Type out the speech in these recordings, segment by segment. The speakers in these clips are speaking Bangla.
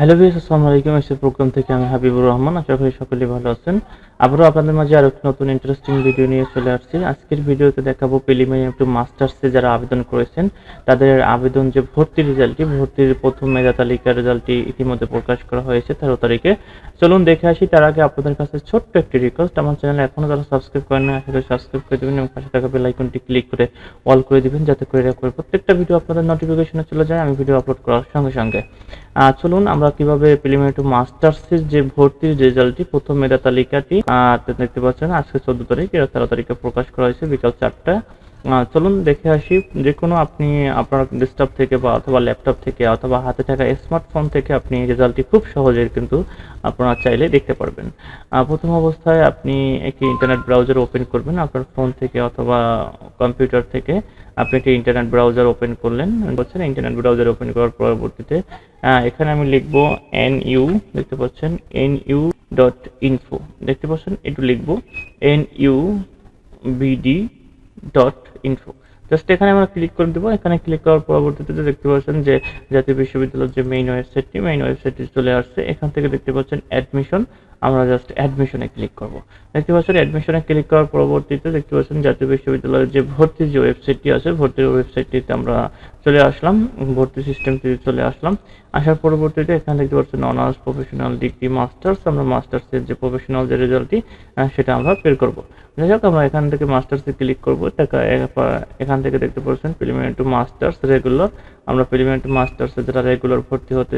হ্যালো ভিউস আসসালামু আলাইকুম। এসে প্রোগ্রাম থেকে আমি হাবিবুর রহমান। আশা করি সকলেই ভালো আছেন। আবারও আপনাদের মাঝে আরও একটি নতুন ইন্টারেস্টিং ভিডিও নিয়ে চলে আসছি। আজকের ভিডিওতে দেখাবো প্রিলিমিনারি টু মাস্টার্সে যারা আবেদন করেছেন, তাদের আবেদন যে ভর্তি রেজাল্টটি, ভর্তির প্রথম মেধা তালিকার রেজাল্টটি ইতিমধ্যে প্রকাশ করা হয়েছে তেরো তারিখে। চলুন দেখে আসি, তার আগে আপনাদের কাছে ছোট্ট একটি রিকোয়েস্ট আমার চ্যানেল এখনও যারা সাবস্ক্রাইব করেন না সেটা সাবস্ক্রাইব করে দেবেন এবং পাশে থাকা বেল আইকনটি ক্লিক করে অল করে দিবেন, যাতে করে প্রত্যেকটা ভিডিও আপনাদের নোটিফিকেশনে চলে যায়। আমি ভিডিও আপলোড করার সঙ্গে সঙ্গে। চলুন আমরা কীভাবে প্রিলিমিনারি মাস্টার্স মাস্টার্সের যে ভর্তির রেজাল্টটি, প্রথম মেধা তালিকাটি দেখতে পাচ্ছেন, আজকে চোদ্দ তারিখ তেরো তারিখে প্রকাশ করা হয়েছে, বিকাল চারটা চলুন দেখে আসি যে কোনো আপনি আপনার ডেস্কটপ থেকে বা অথবা ল্যাপটপ থেকে অথবা হাতে থাকা স্মার্টফোন থেকে আপনি রেজাল্টটি খুব সহজে কিন্তু আপনারা চাইলে দেখতে পারবেন। প্রথম অবস্থায় আপনি একটি ইন্টারনেট ব্রাউজার ওপেন করবেন, আপনার ফোন থেকে অথবা কম্পিউটার থেকে। আপনি একটি ইন্টারনেট ব্রাউজার ওপেন করলেন, বলছেন ইন্টারনেট ব্রাউজার ওপেন করার পরবর্তীতে এখানে আমি লিখব এন ইউ দেখতে পাচ্ছেন এন ইউ ডট ইনফো দেখতে পাচ্ছেন, একটু লিখব N U BD dot info just এখানে আমরা ক্লিক করে দেবো। এখানে ক্লিক করার পরবর্তীতে দেখতে পাচ্ছেন যে জাতীয় বিশ্ববিদ্যালয়ের যে মেইন ওয়েবসাইটটি মেইন ওয়েবসাইটটি চলে আসছে। এখান থেকে দেখতে পাচ্ছেন অ্যাডমিশন আমরা জাস্ট অ্যাডমিশনে ক্লিক করব। দেখতে পাচ্ছেন অ্যাডমিশনে ক্লিক করার পরবর্তীতে দেখতে পাচ্ছেন জাতীয় বিশ্ববিদ্যালয়ের যে ভর্তির যে ওয়েবসাইটটি আছে ভর্তির ওয়েবসাইটটিতে আমরা চলে আসলাম, ভর্তি সিস্টেমটিতে চলে আসলাম। আসার পরবর্তীতে এখানে দেখতে পাচ্ছেন অনার্স প্রফেশনাল ডিগ্রি মাস্টার্স আমরা মাস্টার্সের যে প্রফেশনাল যে রেজাল্টটি সেটা আমরা বের করব। যাই হোক, আমরা এখান থেকে মাস্টার্সে ক্লিক করব। এখান থেকে দেখতে পাচ্ছেন প্রিলিমিনারি টু মাস্টার্স রেগুলার আমরা প্রিলিমিনারি টু মাস্টার্সে যারা রেগুলার ভর্তি হতে,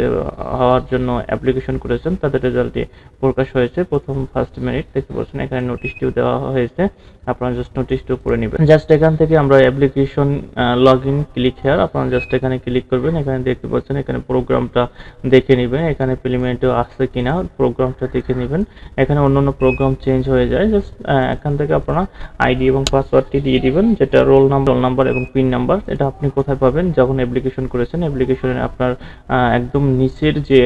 হওয়ার জন্য অ্যাপ্লিকেশন করেছেন, তাদের রেজাল্টটি প্রকাশ হয়েছে, প্রথম ফার্স্ট মেরিট দেখতে পাচ্ছেন এখানে নোটিশটিও দেওয়া হয়েছে। আপনারা জাস্ট নোটিশটিও পড়ে নেবেন। জাস্ট এখান থেকে আমরা application log in click here আপনারা জাস্ট এখানে ক্লিক করবেন। এখানে দেখতে পাচ্ছেন এখানে প্রোগ্রামটা দেখে নেবেন, এখানে প্রিলিমিনারিটি আসছে কিনা প্রোগ্রামটা দেখে নেবেন। এখানে অন্যান্য প্রোগ্রাম চেঞ্জ হয়ে যায়। জাস্ট এখান থেকে আপনারা আইডি এবং পাসওয়ার্ডটি দিয়ে দিবেন, যেটা রোল নাম্বার রোল নাম্বার এবং পিন নাম্বার এটা আপনি কোথায় পাবেন? যখন অ্যাপ্লিকেশন করেছেন অ্যাপ্লিকেশনে আপনার একদম নিচের যে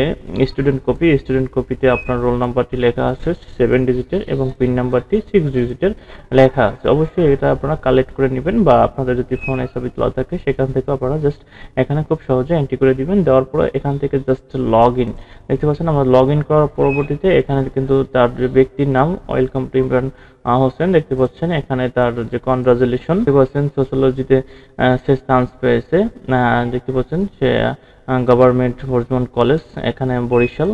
স্টুডেন্ট কপি স্টুডেন্ট কপিতে আপনার রোল নাম্বারটি লেখা আছে? সেভেন ডিজিটের এবং পিন নাম্বারটি সিক্স ডিজিটের লেখা আছে। অবশ্যই এটা আপনারা কালেক্ট করে নেবেন বা আপনাদের যদি ফোন ছবি তোলা থাকে, সেখান থেকে আপনারা জাস্ট এখানে খুব সহজে এন্ট্রি করে দিবেন। দেওয়ার পরে এখান থেকে জাস্ট লগ ইন দেখতে পাচ্ছেন আমরা লগ ইন করার পরবর্তীতে এখানে কিন্তু তার যে ব্যক্তির নাম ওয়েলকাম টু ইমরান হোসেন। দেখতে পাচ্ছেন এখানে তার যে কনগ্রাচুলেশন দেখতে পাচ্ছেন সোশ্যোলজিতে সে চান্স পেয়েছে। দেখতে পাচ্ছেন সে গভর্নমেন্ট বর্ধমান কলেজ এখানে বরিশাল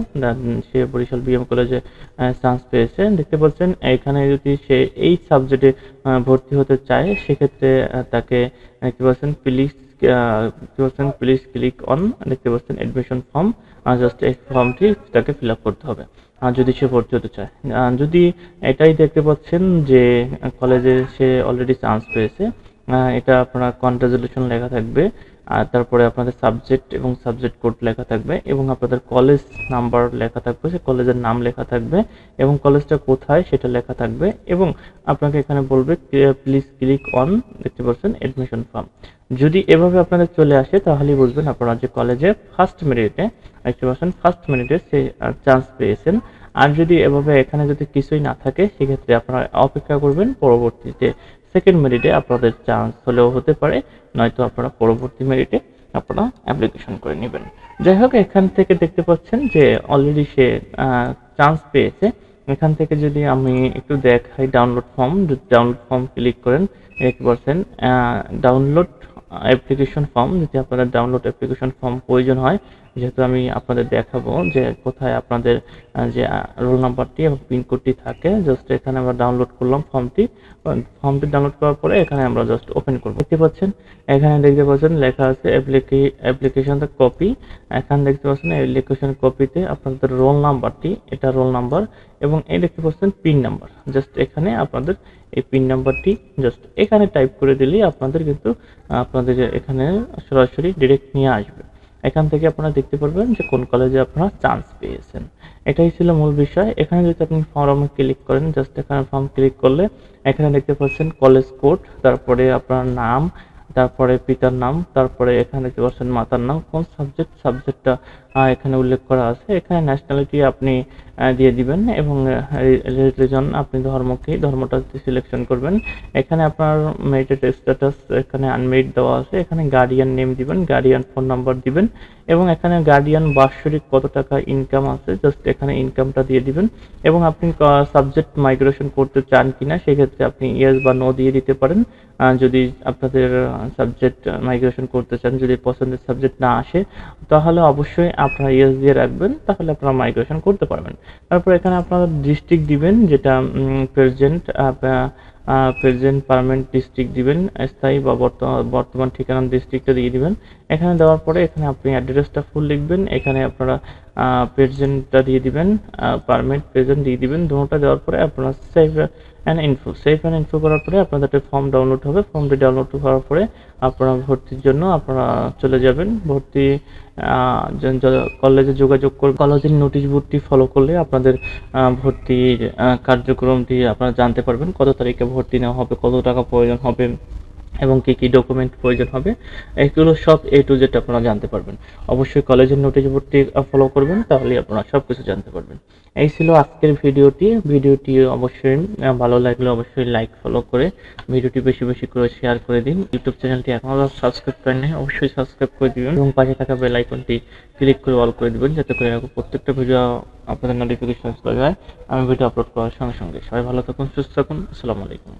সে বরিশাল বিএম কলেজে চান্স পেয়েছে। দেখতে পাচ্ছেন, এখানে যদি সে এই সাবজেক্টে ভর্তি হতে চায়, সেক্ষেত্রে তাকে, দেখতে পাচ্ছেন প্লিজ প্লিজ ক্লিক অন দেখতে পাচ্ছেন অ্যাডমিশন ফর্ম জাস্ট এই ফর্মটি তাকে ফিল আপ করতে হবে। আর যদি সে ভর্তি হতে চায় যদি এটাই দেখতে পাচ্ছেন যে কলেজে সে অলরেডি চান্স পেয়েছে এটা আপনার কনগ্রাচুলেশন লেখা থাকবে। আর তারপরে আপনাদের সাবজেক্ট এবং সাবজেক্ট কোড লেখা থাকবে এবং আপনাদের কলেজ নাম্বার লেখা থাকবে সে কলেজের নাম লেখা থাকবে এবং কলেজটা কোথায় সেটা লেখা থাকবে এবং আপনাকে এখানে বলবে প্লিজ ক্লিক অন দেখতে পাচ্ছেন অ্যাডমিশন ফর্ম যদি এভাবে আপনাদের চলে আসে, তাহলেই বুঝবেন আপনারা যে কলেজে ফার্স্ট মিনিটে দেখতে পাচ্ছেন ফার্স্ট মিনিটে সে চান্স পেয়েছেন। আর যদি এভাবে এখানে যদি কিছুই না থাকে, সেক্ষেত্রে আপনারা অপেক্ষা করবেন পরবর্তীতে। সেকেন্ড মেরিটে আপনাদের চান্স হলেও হতে পারে, নয়তো আপনারা পরবর্তী মেরিটে আপনারা অ্যাপ্লিকেশন করে নেবেন। যাই হোক, এখান থেকে দেখতে পাচ্ছেন যে অলরেডি সে চান্স পেয়েছে। এখান থেকে যদি আমি একটু দেখাই download form download form click করেন, দেখতে পাচ্ছেন ডাউনলোড অ্যাপ্লিকেশন ফর্ম যদি আপনাদের ডাউনলোড অ্যাপ্লিকেশন ফর্ম প্রয়োজন হয় যেহেতু আমি আপনাদের দেখাবো যে কোথায় আপনাদের যে রোল নাম্বারটি এবং পিনকোডটি থাকে জাস্ট এখানে আমরা ডাউনলোড করলাম ফর্মটি। ফর্মটি ডাউনলোড করার পরে এখানে আমরা জাস্ট ওপেন করব। দেখতে পাচ্ছেন, এখানে দেখতে পাচ্ছেন লেখা আছে অ্যাপ্লিকেশন কপি এখানে দেখতে পাচ্ছেন অ্যাপ্লিকেশন কপিতে আপনাদের রোল নাম্বারটি, এটা রোল নাম্বার এবং এই দেখতে পাচ্ছেন পিন নাম্বার। জাস্ট এখানে আপনাদের এই পিন নাম্বারটি জাস্ট এখানে টাইপ করে দিলেই আপনাদের কিন্তু আপনাদের এখানে সরাসরি ডিরেক্ট নিয়ে আসবে। এখান থেকে আপনারা দেখতে পারবেন যে কোন কলেজে আপনারা চান্স পেয়েছেন। এটাই ছিল মূল বিষয়। এখানে যদি আপনি ফর্মে ক্লিক করেন জাস্ট এখানে ফর্ম ক্লিক করলে এখানে দেখতে পাচ্ছেন কলেজ কোড তারপরে আপনার নাম, তারপরে পিতার নাম, তারপরে এখানে দেখতে পাচ্ছেন মাতার নাম, কোন সাবজেক্ট সাবজেক্টটা এখানে উল্লেখ করা আছে। এখানে ন্যাশনালিটি আপনি দিয়ে দিবেন এবং রিলিজন আপনি ধর্মকে, ধর্মটা সিলেকশন করবেন, এখানে আপনার মেরিটেড স্ট্যাটাস এখানে আনমেরিড দেওয়া আছে। এখানে গার্ডিয়ান নেম দিবেন গার্ডিয়ান ফোন নাম্বার দিবেন এবং এখানে গার্ডিয়ান বাৎসরিক কত টাকা ইনকাম আছে জাস্ট এখানে ইনকামটা দিয়ে দিবেন এবং আপনি সাবজেক্ট মাইগ্রেশন করতে চান কিনা, সেক্ষেত্রে আপনি ইয়েস বা নো দিয়ে দিতে পারেন। যদি আপনাদের সাবজেক্ট মাইগ্রেশন করতে চান, যদি পছন্দের সাবজেক্ট না আসে, তাহলে অবশ্যই আপনারা ইয়েস দিয়ে রাখবেন, তাহলে আপনারা মাইগ্রেশন করতে পারবেন। তারপর এখানে আপনারা ডিস্ট্রিক্ট দিবেন, যেটা প্রেজেন্ট প্রেজেন্ট পারমানেন্ট ডিস্ট্রিক্ট দিবেন, স্থায়ী বা বর্ত- বর্তমান ঠিকানা ডিস্ট্রিক্টটা দিয়ে দিবেন। এখানে দেওয়ার পরে এখানে আপনি অ্যাড্রেসটা ফুল লিখবেন। এখানে আপনারা প্রেজেন্টটা দিয়ে দিবেন পারমিট প্রেজেন্ট দিয়ে দিবেন দুটোটা দেওয়ার পরে আপনারা save and info save and info করার পরে আপনাদের একটা ফর্ম ডাউনলোড হবে ফর্মটি ডাউনলোড করার পরে আপনারা ভর্তির জন্য আপনারা চলে যাবেন, ভর্তি কলেজে যোগাযোগ করবেন কলেজের নোটিশ বোর্ডটি ফলো করলে আপনাদের ভর্তির কার্যক্রমটি আপনারা জানতে পারবেন, কত তারিখে ভর্তি নেওয়া হবে, কত টাকা প্রয়োজন হবে। এবং কি কি ডকুমেন্ট প্রয়োজন হবে, এগুলো সব এ টু জেড আপনারা জানতে পারবেন। অবশ্যই কলেজের নোটিশ বোর্ডটি ফলো করবেন তাহলে আপনারা সব কিছু জানতে পারবেন। এই ছিল আজকের ভিডিওটি। ভিডিওটি অবশ্যই ভালো লাগলে অবশ্যই লাইক ফলো করে ভিডিওটি বেশি বেশি করে শেয়ার করে দিন। ইউটিউব চ্যানেলটি এখনও সাবস্ক্রাইব করেন নাই, অবশ্যই সাবস্ক্রাইব করে দিবেন এবং পাশে থাকা বেল আইকনটি ক্লিক করে অল করে দিবেন, যাতে করে প্রত্যেকটা ভিডিও আপনাদের নোটিফিকেশন চলে যায়। আমি ভিডিও আপলোড করার সঙ্গে সঙ্গে। সবাই ভালো থাকুন, সুস্থ থাকুন। আসসালামু আলাইকুম।